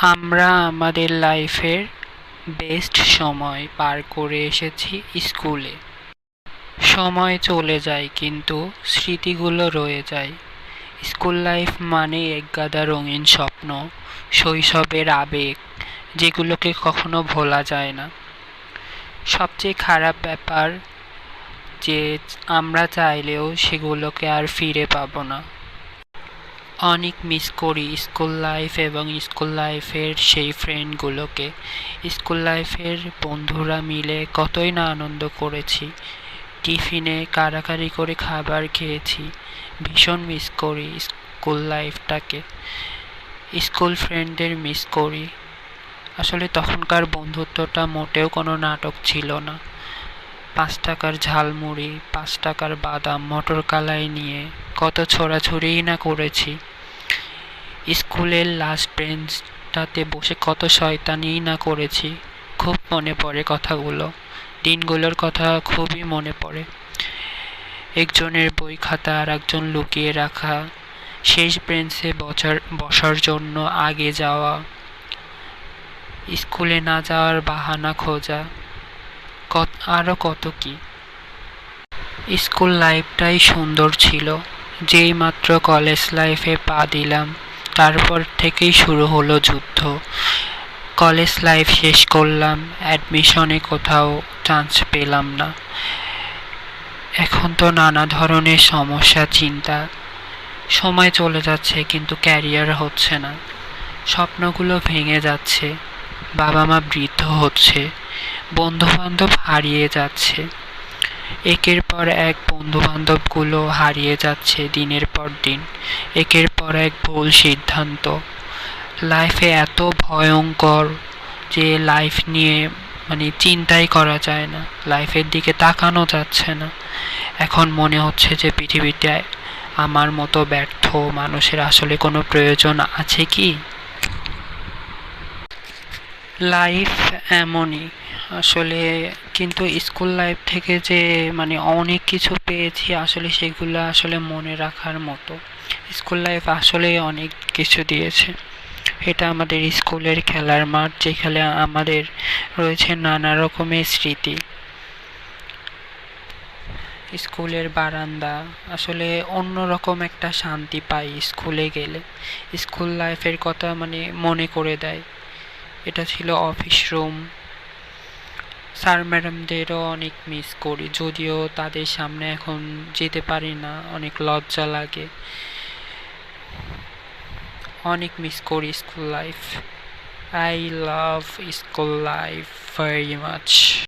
আমরা আমাদের লাইফের বেস্ট সময় পার করে এসেছি স্কুলে। সময় চলে যায়, কিন্তু স্মৃতিগুলো রয়ে যায়। স্কুল লাইফ মানে একগাদা রঙিন স্বপ্ন, শৈশবের আবেগ, যেগুলোকে কখনো ভোলা যায় না। সবচেয়ে খারাপ ব্যাপার যে, আমরা চাইলেও সেগুলোকে আর ফিরে পাবো না। অনেক মিস করি স্কুল লাইফ এবং স্কুল লাইফের সেই ফ্রেন্ডগুলোকে স্কুল লাইফের বন্ধুরা মিলে কতই না আনন্দ করেছি। টিফিনে কাড়াকাড়ি করে খাবার খেয়েছি, ভীষণ মিস করি স্কুল লাইফটাকে স্কুল ফ্রেন্ডদের মিস করি। আসলে তখনকার বন্ধুত্বটা মোটেও কোনো নাটক ছিল না। পাঁচ টাকার ঝালমুড়ি, পাঁচ টাকার বাদাম, মটর কালাই নিয়ে কত ছোড়াছুড়িই না করেছি। স্কুলের লাস্ট বেঞ্চটাতে বসে কত শয়তানিই না করেছি। খুব মনে পড়ে কথাগুলো। দিনগুলোর কথা খুবই মনে পড়ে। একজনের বই খাতা আর একজন লুকিয়ে রাখা। শেষ বেঞ্চে বসার বসার জন্য আগে যাওয়া। স্কুলে না যাওয়ার বাহানা খোঁজা। কত আরও কত কি? স্কুল লাইফটাই সুন্দর ছিল। যেই মাত্র কলেজ লাইফে পা দিলাম। তারপর থেকেই শুরু হলো যুদ্ধ। কলেজ লাইফ শেষ করলাম অ্যাডমিশনে কোথাও চান্স পেলাম না। এখন তো নানা ধরনের সমস্যা, চিন্তা। সময় চলে যাচ্ছে কিন্তু ক্যারিয়ার হচ্ছে না। স্বপ্নগুলো ভেঙে যাচ্ছে বাবা মা বৃদ্ধ হচ্ছে, বন্ধুবান্ধব হারিয়ে যাচ্ছে। একের পর এক বন্ধুবান্ধবগুলো হারিয়ে যাচ্ছে দিনের পর দিন। একের পর এক ভুল সিদ্ধান্ত। লাইফে এত ভয়ঙ্কর যে লাইফ নিয়ে মানে চিন্তাই করা যায় না। লাইফের দিকে তাকানো যাচ্ছে না। এখন মনে হচ্ছে যে পৃথিবীতে আমার মতো ব্যর্থ মানুষের আসলে কোনো প্রয়োজন আছে কি? লাইফ এমনই। আসলে কিন্তু স্কুল লাইফ থেকে যে মানে অনেক কিছু পেয়েছি, আসলে সেগুলো আসলে মনে রাখার মতো। স্কুল লাইফ আসলে অনেক কিছু দিয়েছে। এটা আমাদের স্কুলের খেলার মাঠ, যেখানে আমাদের রয়েছে নানা রকমের স্মৃতি। স্কুলের বারান্দা, আসলে অন্যরকম একটা শান্তি পাই স্কুলে গেলে। স্কুল লাইফের কথা মানে মনে করে দেয়। এটা ছিল অফিস রুম স্যার ম্যাডামদেরও অনেক মিস করি, যদিও তাদের সামনে এখন যেতে পারি না, অনেক লজ্জা লাগে। অনেক মিস করি school life I love school life very much